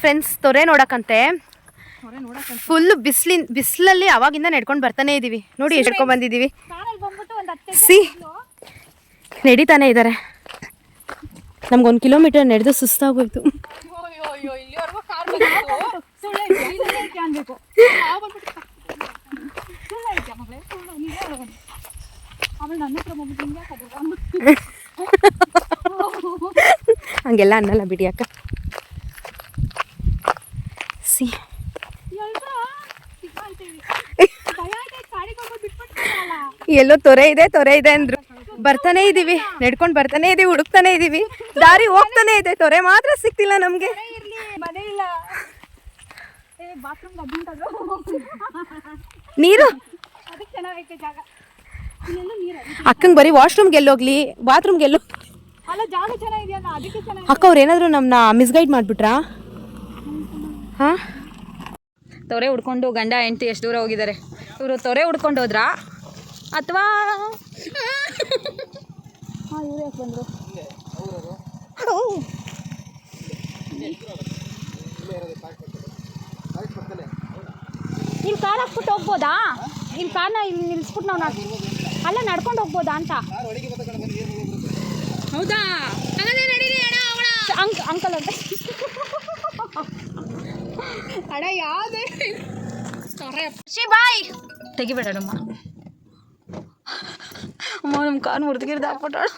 Friends ತೊರೆ ನೋಡಕ್ಕಂತೆ. Full ಬಿಸಿಲಿನ ಬಿಸಿಲಲ್ಲಿ ಅವಾಗಿಂದ ನಡ್ಕೊಂಡು ಬರ್ತಾನೆ ಇದೀವಿ. ನೋಡಿ ಎಷ್ಟ್ಕೊಂಡ್ ಬಂದಿದ್ದೀವಿ ಬಂದಿದೀವಿ ಸಿ. ನಡೀತಾನೆ ಇದ್ದಾರೆ ನಮ್ಗೊಂದು ಕಿಲೋಮೀಟರ್ ನಡೆದು ಸುಸ್ತಾಗೋಯ್ತು. ಹಂಗೆಲ್ಲ ಅನ್ನಲ್ಲ ಬಿಡಿ ಅಕ್ಕ. ಸಿ. ಎಲ್ಲೋ ತೊರೆ ಇದೆ ತೊರೆ ಇದೆ ಅಂದ್ರು. ಬರ್ತಾನೆ ಇದೀವಿ ನಡ್ಕೊಂಡು ಬರ್ತಾನೆ ಇದೀವಿ ಹುಡುಕ್ತಾನೆ ಇದೀವಿ. ದಾರಿ ಹೋಗ್ತಾನೆ ಇದೆ ತೊರೆ ಮಾತ್ರ ಸಿಕ್ತಿಲ್ಲ ನಮ್ಗೆ. ನೀರು. ಅಕ್ಕಂಗ್ ಬರೀ ವಾಶ್ರೂಮ್ಗೆ ಎಲ್ಲೋಗ್ಲಿ ಬಾತ್ರೂಮ್ಗೆ ಎಲ್ಲೋ. ಅಕ್ಕ ಅವ್ರ ಏನಾದ್ರು ನಮ್ಮನ್ನ ಮಿಸ್ಗೈಡ್ ಮಾಡಿಬಿಟ್ರಾ? ಹಾಂ? ತೊರೆ ಹುಡ್ಕೊಂಡು ಗಂಡ ಹೆಂಡತಿ ಎಷ್ಟು ದೂರ ಹೋಗಿದ್ದಾರೆ? ಇವರು ತೊರೆ ಹುಡ್ಕೊಂಡು ಹೋದ್ರಾ? ಅಥವಾ? ಹಾಂ ಇವ್ರು ಯಾಕೆ ಕಾರ್ ಹಾಕ್ಬಿಟ್ಟು ಹೋಗ್ಬೋದಾ? ಇಲ್ಲಿ ಕಾರ್ನ ಇಲ್ಲಿ ನಿಲ್ಸ್ಬಿಟ್ಟು ನಾವು ನಡ್ ಅಲ್ಲ ನಡ್ಕೊಂಡು ಹೋಗ್ಬೋದಾ ಅಂತ. ಹೌದಾ? ಅಂಕ್ ಅಂಕಲ್ ಅಂತ ಅಡ ಯಾವುದೇ ಶಿ ಬಾಯ್. ತೆಗಿಬೇಡಮ್ಮ ಅಮ್ಮ ನಮ್ಮ ಕಾನ್ ಮುರಿದ್ಗಿರ್ದ ಹಾಕ್ಬಿಟ್ಟಾಳು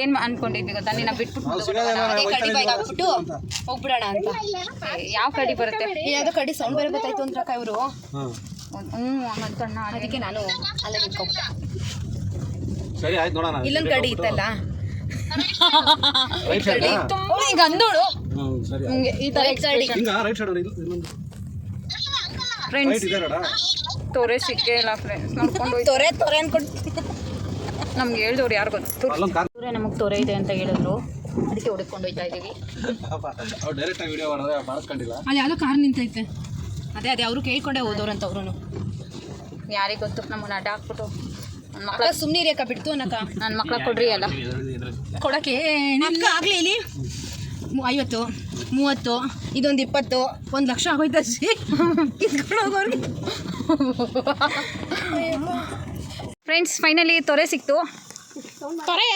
ಏನು ಅನ್ಕೊಂಡಿದ್ವಿ ಗೊತ್ತಾ? ನಿನ್ನ ಬಿಟ್ಬಿಟ್ಟು ಆಗಿಬಿಟ್ಟು ಹೋಗ್ಬಿಡೋಣ ಅಂತ. ಯಾವ ಕಡಿ ಬರುತ್ತೆ? ಯಾವುದೋ ಕಡಿ ಸೌಂಡ್ ಬೇರೆ ಗೊತ್ತಾಯ್ತು ಅಂದ್ರಕ್ಕ ಇವರು. ಹ್ಞೂ ಹಂಗಂತಣ್ಣ ಅದಕ್ಕೆ ನಾನು ಅಲ್ಲೇ ನಿಂತ್ಕೊಬಿಟ್ಟೆ. ಸರಿ ಆಯ್ತು ನೋಡೋಣ. ಇಲ್ಲೊಂದು ಕಡಿ ಇತ್ತಲ್ಲ? ಈಗ ಅಂದೋಳು. ಹಿಂಗೆ ಈ ಥರ ಸೈಡ್ ಹಿಂಗ ರೈಟ್ ಸೈಡ್ ಇನ್ನೊಂದು ಫ್ರೆಂಡ್ಸ್ ರೈಟ್ ಇದೆ ನೋಡ ತೊರೆ ಸಿಕ್ಕೇ ಇಲ್ಲ ಫ್ರೆಂಡ್ಸ್ ನೋಡ್ಕೊಂಡು ತೊರೆ ತೊರೆ ಅನ್ಕೊಂಡು ನಮ್ಗೆ ಹೇಳ್ದವ್ರು ಯಾರು ಗೊತ್ತು? ಅಲ್ಲೊಂದು ಕಾರ್ ತೊರೆ ನಮಗೆ ತೊರೆ ಇದೆ ಅಂತ ಹೇಳಿದ್ರು. ಅದಕ್ಕೆ ಹುಡುಕೊಂಡು ಹೋಯ್ತಾ ಇದೀವಿ. ಅವ್ರು ಡೈರೆಕ್ಟ್ ಆಗಿ ವಿಡಿಯೋ ಮಾಡಿದ್ರೆ ಮಾಡಿಸ್ಕೊಂಡಿಲ್ಲ. ಅಲ್ಲಿ ಯಾವುದೋ ಕಾರ್ ನಿಂತೈತೆ. ಅದೇ ಅದೇ ಅವರು ಕೇಳ್ಕೊಂಡೆ ಹೋದವ್ರಂತ ಅವರು ಯಾರಿಗೆ ಗೊತ್ತು? ನಮ್ಮನ್ನ ಅಡ್ಡ ಹಾಕ್ಬಿಟ್ಟು. ನನ್ನ ಮಕ್ಳ ಸುಮ್ಮನೆ ರೇಖಾ ಬಿಡ್ತು ಅನ್ನಕ್ಕ. ನನ್ನ ಮಕ್ಳ ಕೊಡ್ರಿ ಅಲ್ಲ. ಕೊಡಕ್ಕೆ ಅಕ್ಕ ಆಗಲಿ ಇಲ್ಲಿ. ಐವತ್ತು ಮೂವತ್ತು ಇದೊಂದು ಇಪ್ಪತ್ತು ಒಂದು ಲಕ್ಷ ಆಗೋಯ್ತು ಕಿತ್ಕೊಂಡು ಫ್ರೆಂಡ್ಸ್ ಫೈನಲಿ ತೊರೆ ಸಿಕ್ತು. ತೊರೆ?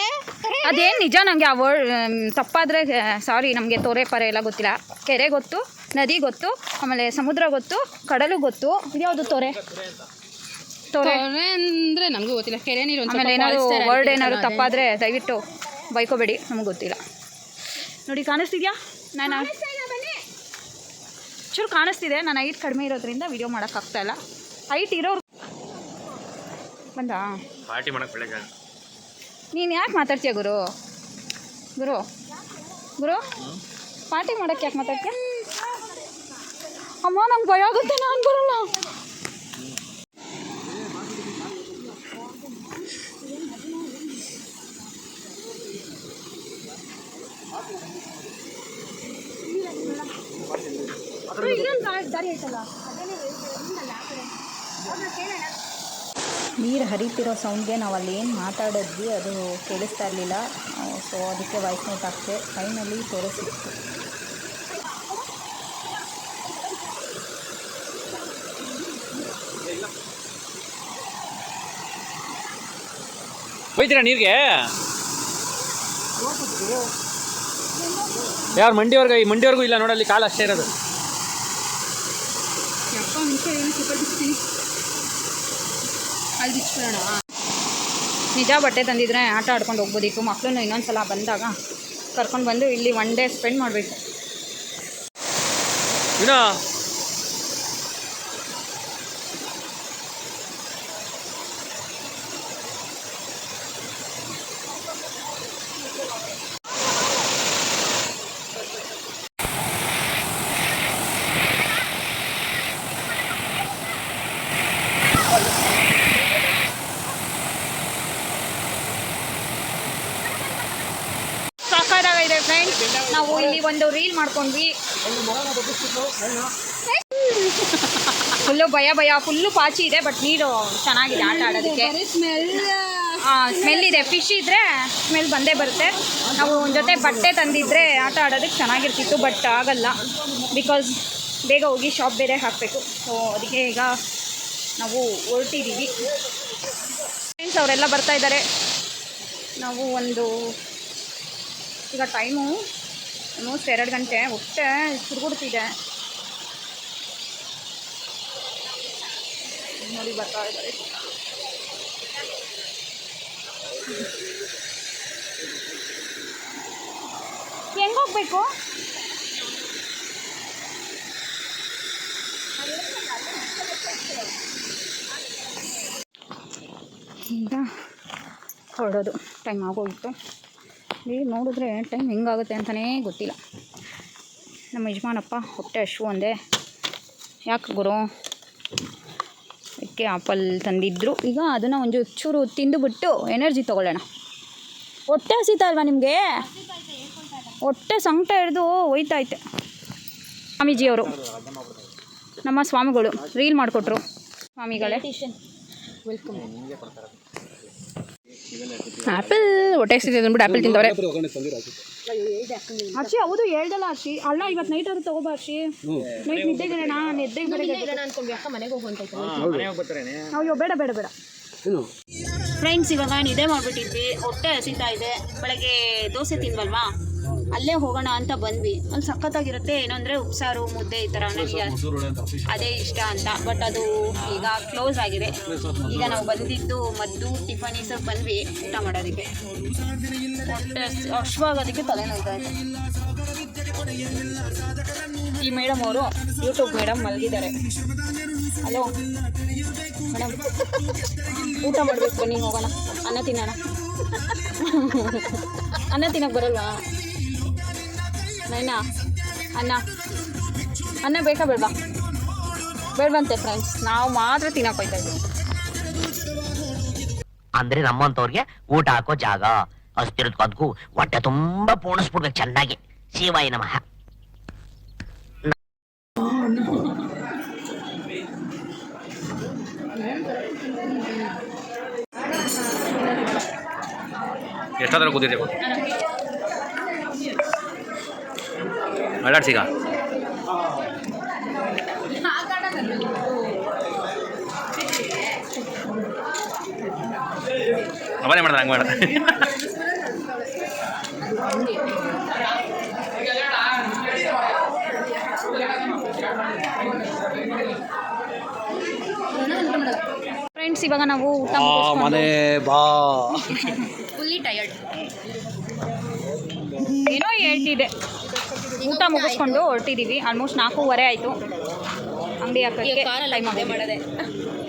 ಅದೇನು ನಿಜ ನನಗೆ ಆ ವರ್ಡ್ ತಪ್ಪಾದರೆ ಸಾರಿ ನಮಗೆ ತೊರೆ ಪರೆ ಎಲ್ಲ ಗೊತ್ತಿಲ್ಲ. ಕೆರೆ ಗೊತ್ತು ನದಿ ಗೊತ್ತು ಆಮೇಲೆ ಸಮುದ್ರ ಗೊತ್ತು ಕಡಲು ಗೊತ್ತು. ಇದ್ಯಾವುದು ತೊರೆ? ತೊರೆ. ಅಂದರೆ ನಮಗೂ ಗೊತ್ತಿಲ್ಲ. ಕೆರೆ ನೀರು ಆಮೇಲೆ ಏನಾದ್ರು ವರ್ಡ್ ಏನಾದರೂ ತಪ್ಪಾದರೆ ದಯವಿಟ್ಟು ಬೈಕೋಬೇಡಿ ನಮಗೆ ಗೊತ್ತಿಲ್ಲ. ನೋಡಿ ಕಾಣಿಸ್ತಿದ್ಯಾ? ನಾನು ಚೂರು ಕಾಣಿಸ್ತಿದೆ. ನಾನು ಹೈಟ್ ಕಡಿಮೆ ಇರೋದ್ರಿಂದ ವಿಡಿಯೋ ಮಾಡೋಕ್ಕಾಗ್ತಾ ಇಲ್ಲ. ಹೈಟ್ ಇರೋರು ಬಂದಾ? ಪಾರ್ಟಿ ಮಾಡೋಕೆ ಬೆಳಗ್ಗೆ ನೀನು ಯಾಕೆ ಮಾತಾಡ್ತೀಯ ಗುರು? ಗುರು ಗುರು ಪಾರ್ಟಿ ಮಾಡೋಕ್ಕೆ ಯಾಕೆ ಮಾತಾಡ್ತೀಯ? ಅಮ್ಮ ನಂಗೆ ಭಯ ಆಗುತ್ತೆ ನಾನು ಬರಲ್ಲ. ನೀರು ಹರಿತಿರೋ ಸೌಂಡ್ಗೆ ನಾವು ಅಲ್ಲಿ ಏನು ಮಾತಾಡಿದ್ವಿ ಅದು ಕೇಳಿಸ್ತಾ ಇರಲಿಲ್ಲ. ಸೊ ಅದಕ್ಕೆ ವಾಯ್ಸ್ ನೋಟ್ ಹಾಕ್ತೆ. ಫೈನಲಿ ತೋರಿಸಿತ್ತು ಹೋಯ್ತೀರಾ ನೀರಿಗೆ? ಯಾರು ಮಂಡಿವರ್ಗ ಈ ಮಂಡಿವರೆಗೂ ಇಲ್ಲ ನೋಡಲ್ಲಿ ಕಾಲು ಅಷ್ಟೇ ಇರೋದು. ನಿಜ ಬಟ್ಟೆ ತಂದಿದ್ರೆ ಆಟ ಆಡ್ಕೊಂಡು ಹೋಗ್ಬೋದಿತ್ತು. ಮಕ್ಕಳನ್ನು ಇನ್ನೊಂದ್ಸಲ ಬಂದಾಗ ಕರ್ಕೊಂಡು ಬಂದು ಇಲ್ಲಿ ಒನ್ ಡೇ ಸ್ಪೆಂಡ್ ಮಾಡಬೇಕು ವಿನೋ ಸಾಕಾಗಿದೆ ಫ್ರೆಂಡ್ಸ್ ನಾವು ಇಲ್ಲಿ ಒಂದು ರೀಲ್ ಮಾಡ್ಕೊಂಡ್ವಿ. ಫುಲ್ಲು ಭಯ ಭಯ ಫುಲ್ಲು ಪಾಚಿ ಇದೆ ಬಟ್ ನೀರು ಚೆನ್ನಾಗಿದೆ ಆಟ ಆಡೋದಕ್ಕೆ. ಸ್ಮೆಲ್ ಇದೆ. ಫಿಶ್ ಇದ್ರೆ ಸ್ಮೆಲ್ ಬಂದೇ ಬರುತ್ತೆ. ನಾವು ಒಂದು ಜೊತೆ ಬಟ್ಟೆ ತಂದಿದ್ರೆ ಆಟ ಆಡೋದಕ್ಕೆ ಚೆನ್ನಾಗಿರ್ತಿತ್ತು ಬಟ್ ಆಗಲ್ಲ. ಬಿಕಾಸ್ ಬೇಗ ಹೋಗಿ ಶಾಪ್ ಬೇರೆ ಹಾಕಬೇಕು. ಸೊ ಅದಕ್ಕೆ ಈಗ ನಾವು ಹೊರಟಿದ್ದೀವಿ ಫ್ರೆಂಡ್ಸ್ ಅವರೆಲ್ಲ ಬರ್ತಾ ಇದ್ದಾರೆ. ನಾವು ಒಂದು ಈಗ ಟೈಮು ಆಲ್ಮೋಸ್ಟ್ ಎರಡು ಗಂಟೆ ಹೊಟ್ಟೆ ಸುರ್ಗುಡ್ತಿದೆ ನೋಡಿ ಬರ್ತಾ ಇದ್ದಾರೆ. ಹೆಂಗ್ ಹೋಗ್ಬೇಕು? ಈಗ ಹೊರಡೋದು ಟೈಮ್ ಆಗೋಗಿತ್ತು ಇಲ್ಲಿ ನೋಡಿದ್ರೆ ಟೈಮ್ ಹೆಂಗಾಗುತ್ತೆ ಅಂತಲೇ ಗೊತ್ತಿಲ್ಲ. ನಮ್ಮ ಯಜಮಾನಪ್ಪ ಹೊಟ್ಟೆ ಹಶು ಒಂದೇ ಯಾಕೆ ಗುರು? ಅದಕ್ಕೆ ಆಪಲ್ ತಂದಿದ್ರು. ಈಗ ಅದನ್ನು ಒಂದು ಚೂರು ತಿಂದುಬಿಟ್ಟು ಎನರ್ಜಿ ತೊಗೊಳ್ಳೋಣ. ಹೊಟ್ಟೆ ಹಸಿತಾ ಅಲ್ವಾ ನಿಮಗೆ? ಹೊಟ್ಟೆ ಸಂಕಟ ಹಿಡಿದು ಸ್ವಾಮೀಜಿ ಸ್ವಾಮೀಜಿಯವರು ನಮ್ಮ ಸ್ವಾಮಿಗಳು ರೀಲ್ ಮಾಡಿಕೊಟ್ರು. ಸ್ವಾಮಿಗಳೇ. ಆ್ಯಪಲ್ ಹೊಟ್ಟೆ ಸಿಗ್ತಿದೆ ಅಂದ್ಬಿಟ್ಟು ಆ್ಯಪಲ್ ತಿಂದವ್ರೆ. ಅರ್ಷಿ ಹೌದು ಹೇಳ್ದಲ್ಲ ಅರ್ಷಿ ಅಲ್ಲ ಇವತ್ತು ನೈಟ್ ಆದ್ರೂ ತಗೋಬಾ ಅರ್ಷಿ ನೈಟ್ ನಿದ್ದೆಗಿರೋಣ ನಿದ್ದೆಗೆ ಬರೋದು ಅಯ್ಯೋ ಬೇಡ ಬೇಡ ಬೇಡ. ಫ್ರೆಂಡ್ಸ್ ಇವಾಗ ನಿದ್ದೆ ಮಾಡಿಬಿಟ್ಟಿದ್ವಿ. ಹೊಟ್ಟೆ ಹಸಿತಾ ಇದೆ. ಬೆಳಗ್ಗೆ ದೋಸೆ ತಿನ್ವಲ್ವಾ ಅಲ್ಲೇ ಹೋಗೋಣ ಅಂತ ಬಂದ್ವಿ. ಒಂದು ಸಖತ್ತಾಗಿರುತ್ತೆ ಏನಂದ್ರೆ ಉಪ್ಸಾರು ಮುದ್ದೆ ಈ ಥರ ನನಗೆ ಅದೇ ಇಷ್ಟ ಅಂತ. ಬಟ್ ಅದು ಈಗ ಕ್ಲೋಸ್ ಆಗಿದೆ. ಈಗ ನಾವು ಬಂದಿದ್ದು ಮದ್ದು ಟಿಫನೀಸ್ ಬಂದ್ವಿ ಊಟ ಮಾಡೋದಕ್ಕೆ. ಅಶ್ವಾಗೋದಕ್ಕೆ ತಲೆನೋಯ್ತಾ ಇದೆ. ಈ ಮೇಡಮ್ ಅವರು ಯೂಟ್ಯೂಬ್ ಮೇಡಮ್ ಮಲಗಿದ್ದಾರೆ. ಹಲೋ ಮೇಡಮ್ ಊಟ ಮಾಡ್ಬೇಕು ಬನ್ನಿ ಹೋಗೋಣ. ಅನ್ನ ತಿನ್ನೋಣ. ಅನ್ನ ತಿನ್ನಕ್ಕೆ ಬರಲ್ವಾ? ನೈನಾ ಅನ್ನ ಅನ್ನ ಬೇಕಾ ಬೇಡವಾ ಬೇಡವಂತೆ ಫ್ರೆಂಡ್ಸ್ ನಾವು ಮಾತ್ರ ತಿನ್ನಕ್ಕೆ ಹೋಯ್ತಾ ಇದ್ದೀವಿ. ಅಂದ್ರೆ ನಮ್ಮಂತವ್ರಿಗೆ ಊಟ ಹಾಕೋ ಜಾಗ. ಅಸ್ತಿರದ್ಕದ್ಕು ಹೊಟ್ಟೆ ತುಂಬಾ ಪೂರ್ಣಿಸ್ಬಿಡ್ಬೇಕು ಚೆನ್ನಾಗಿ. ಶಿವಾಯ ನಮಃ. ಎಷ್ಟಾದ್ರೂ ಕೂತಿದೆ ಅಲ್ಲಾಡ್ಸೀಗ ಅವನೇ ಮಾಡ್ದ ಹಂಗೆ ಮಾಡ ಫ್ರೆಂಡ್ಸ್ ಇವಾಗ ನಾವು ಊಟ ಮನೆ ಬಾ. ಫುಲ್ಲಿ ಟಯರ್ಡ್ ಏನೋ ಹೇಳ್ತಿದೆ ಊಟ ಮುಗಿಸ್ಕೊಂಡು ಹೊರಟಿದ್ದೀವಿ ಆಲ್ಮೋಸ್ಟ್ ನಾಲ್ಕೂವರೆ ಆಯಿತು. ಅಂಗಡಿ ಹಾಕೋಕ್ಕೆ ಟೈಮ್ ಆಗಿದೆ ಮಾಡೋದೆ.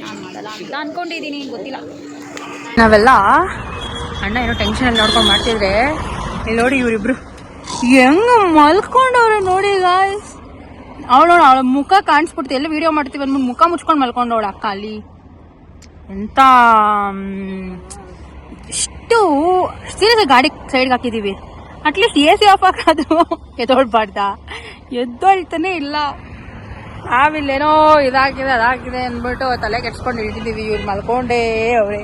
ನಾನು ಮಾಡಲ್ಲ. ಅಂತ ಅಂದ್ಕೊಂಡಿದ್ದೀನಿ ಗೊತ್ತಿಲ್ಲ. ನಾವೆಲ್ಲ ಅಣ್ಣ ಏನೋ ಟೆನ್ಷನ್ ನೋಡ್ಕೊಂಡು ಮಾಡ್ತಿದ್ರೆ. ಇಲ್ಲಿ ನೋಡಿ ಇವರಿಬ್ರು. ಹೆಂಗ ಮಲ್ಕೊಂಡವ್ರೆ ನೋಡಿ ಗಾಯ್ಸ್ ಅವಳು ನೋಡಿ ಅವಳ ಮುಖ ಕಾಣಿಸ್ಬಿಡ್ತೀವಿ ಎಲ್ಲ ವಿಡಿಯೋ ಮಾಡ್ತೀವಿ ಅಂದ್ಬಿಟ್ಟು ಮುಖ ಮುಚ್ಕೊಂಡು ಮಲ್ಕೊಂಡವಳು ಅಕ್ಕ ಅಲ್ಲಿ. ಎಂತ ಇಷ್ಟು ಸೀರಿಯಸ್ ಗಾಡಿ ಸೈಡ್ಗೆ ಹಾಕಿದೀವಿ. ಅಟ್ಲೀಸ್ಟ್ ಎ ಸಿ ಆಫ್ ಹಾಕೋದು ಎದ್ದೊಳ್ಬಾರ್ದ ಎದ್ದೊಳ್ತಾನೆ ಇಲ್ಲ. ನಾವಿಲ್ಲೇನೋ ಇದಾಗಿದೆ, ಅದಾಗಿದೆ ಅಂದ್ಬಿಟ್ಟು ತಲೆ ಕೆಡ್ಸ್ಕೊಂಡು ಇಳಿದಿದ್ದೀವಿ, ಇವ್ರು ಮಲ್ಕೊಂಡೇ ಅವ್ರೆ.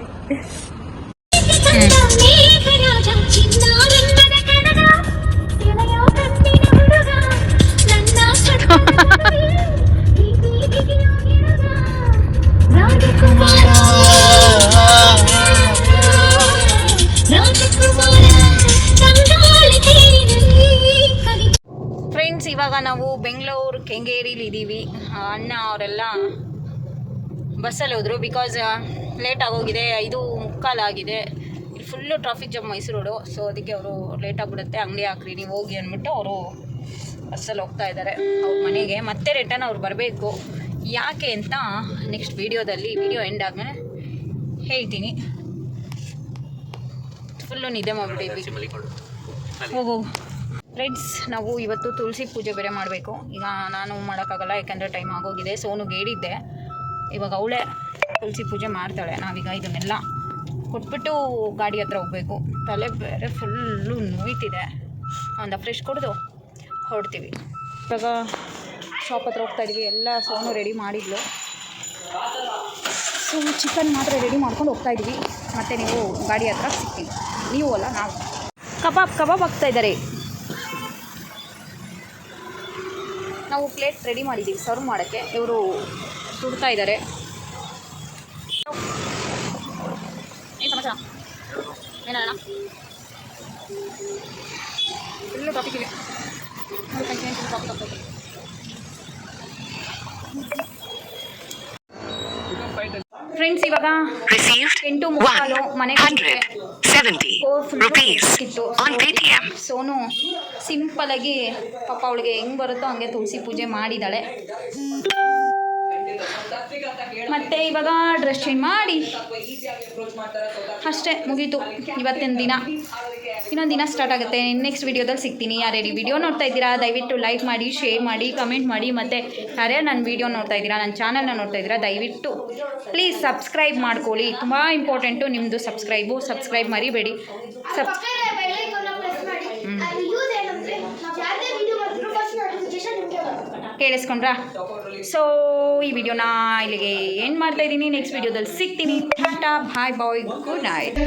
ಕೆಂಗೇರಿಲಿ ಇದ್ದೀವಿ ಅಣ್ಣ ಅವರೆಲ್ಲ ಬಸ್ಸಲ್ಲಿ ಹೋದರು. ಬಿಕಾಸ್ ಲೇಟ್ ಆಗೋಗಿದೆ. ಐದು ಮುಕ್ಕಾಲಾಗಿದೆ ಇಲ್ಲಿ full traffic jam Mysuru road so ಅದಕ್ಕೆ ಅವರು ಲೇಟ್ ಆಗಿಬಿಡುತ್ತೆ. ಅಂಗಡಿ ಹಾಕ್ರಿ ನೀವು ಹೋಗಿ ಅಂದ್ಬಿಟ್ಟು ಅವರು ಬಸ್ಸಲ್ಲಿ ಹೋಗ್ತಾ ಇದ್ದಾರೆ ಅವ್ರ ಮನೆಗೆ. ಮತ್ತೆ ರಿಟರ್ನ್ ಅವ್ರು ಬರಬೇಕು. ಯಾಕೆ ಅಂತ ನೆಕ್ಸ್ಟ್ ವೀಡಿಯೋದಲ್ಲಿ ವಿಡಿಯೋ ಎಂಡ್ ಆದಮೇಲೆ ಹೇಳ್ತೀನಿ. ಫುಲ್ಲು ನಿದ್ದೆ ಮಾಡಿಬಿಟ್ಟಿದ್ವಿ. ಹೋಗು. ಫ್ರೆಂಡ್ಸ್ ನಾವು ಇವತ್ತು ತುಳಸಿ ಪೂಜೆ ಬೇರೆ ಮಾಡಬೇಕು. ಈಗ ನಾನು ಮಾಡೋಕ್ಕಾಗಲ್ಲ, ಯಾಕೆಂದರೆ ಟೈಮ್ ಆಗೋಗಿದೆ. ಸೋನು ಗೇಡಿದ್ದೆ ಇವಾಗ ಅವಳೇ ತುಳಸಿ ಪೂಜೆ ಮಾಡ್ತಾಳೆ. ನಾವೀಗ ಇದನ್ನೆಲ್ಲ ಕೊಟ್ಬಿಟ್ಟು ಗಾಡಿ ಹತ್ರ ಹೋಗಬೇಕು. ತಲೆ ಬೇರೆ ಫುಲ್ಲು ನೋಯ್ತಿದೆ. ಒಂದು ಫ್ರೆಶ್ ಕೊಡ್ದು ಹೊರಡ್ತೀವಿ. ಇವಾಗ ಶಾಪ್ ಹತ್ರ ಹೋಗ್ತಾ ಇದ್ವಿ. ಎಲ್ಲ ಸೋನು ರೆಡಿ ಮಾಡಿದ್ಲು. ಸೊ ಚಿಕನ್ ಮಾತ್ರ ರೆಡಿ ಮಾಡ್ಕೊಂಡು ಹೋಗ್ತಾ ಇದ್ವಿ. ಮತ್ತು ನೀವು ಗಾಡಿ ಹತ್ರ ಸಿಗ್ತೀವಿ ನೀವು ಅಲ್ಲ, ನಾವು. ಕಬಾಬ್ ಕಬಾಬ್ ಹಾಕ್ತಾ ಇದ್ದಾರೆ. ನಾವು ಪ್ಲೇಟ್ ರೆಡಿ ಮಾಡಿದ್ದೀವಿ ಸರ್ವ್ ಮಾಡೋಕ್ಕೆ. ಇವರು ಸುಡ್ತಾ ಇದ್ದಾರೆ. ಏನು ಸಮಾಚಾರ? ಏನಣ್ಣ ಎಲ್ಲ ಟಾಪಿಕ್ ಇದೆ ಫ್ರೆಂಡ್ಸ್ ಇವಾಗ ಎಂಟು ಮುಕ್ಕಾಲು ಮನೆಗೆ ಸಿಕ್ಕಿತ್ತು ಸೋನು ಸಿಂಪಲ್ ಆಗಿ ಪಾಪ ಅವಳಿಗೆ ಹೆಂಗ್ ಬರುತ್ತೋ ಹಂಗೆ ತುಳಸಿ ಪೂಜೆ ಮಾಡಿದ್ದಾಳೆ ಮತ್ತೆ ಇವಾಗ ಡ್ರೆಸ್ ಚೇಂಜ್ ಮಾಡಿ. ಅಷ್ಟೇ ಮುಗೀತು. ಇವತ್ತಿನ ದಿನ. ಇನ್ನೊಂದು ದಿನ ಸ್ಟಾರ್ಟ್ ಆಗುತ್ತೆ. ನೆಕ್ಸ್ಟ್ ವಿಡಿಯೋದಲ್ಲಿ ಸಿಗ್ತೀನಿ. ಯಾರ್ಯಾರು ಈ ವಿಡಿಯೋ ನೋಡ್ತಾ ಇದ್ದೀರಾ? ದಯವಿಟ್ಟು ಲೈಕ್ ಮಾಡಿ ಶೇರ್ ಮಾಡಿ ಕಮೆಂಟ್ ಮಾಡಿ. ಮತ್ತು ಯಾರ್ಯಾರು ನನ್ನ ವಿಡಿಯೋ ನೋಡ್ತಾ ಇದ್ದೀರಾ? ನನ್ನ ಚಾನಲ್ನ ನೋಡ್ತಾ ಇದ್ದೀರಾ? ದಯವಿಟ್ಟು ಪ್ಲೀಸ್ ಸಬ್ಸ್ಕ್ರೈಬ್ ಮಾಡ್ಕೊಳ್ಳಿ. ತುಂಬ ಇಂಪಾರ್ಟೆಂಟು ನಿಮ್ಮದು ಸಬ್ಸ್ಕ್ರೈಬು ಸಬ್ಸ್ಕ್ರೈಬ್ ಮರಿಬೇಡಿ. ಸಬ್ ಕೇಳಿಸ್ಕೊಂಡ್ರಾ ಸೊ ಈ ವಿಡಿಯೋನ ಇಲ್ಲಿಗೆ ಏನು ಮಾಡ್ತಾ ಇದ್ದೀನಿ ನೆಕ್ಸ್ಟ್ ವಿಡಿಯೋದಲ್ಲಿ ಸಿಗ್ತೀನಿ tata bye bye good night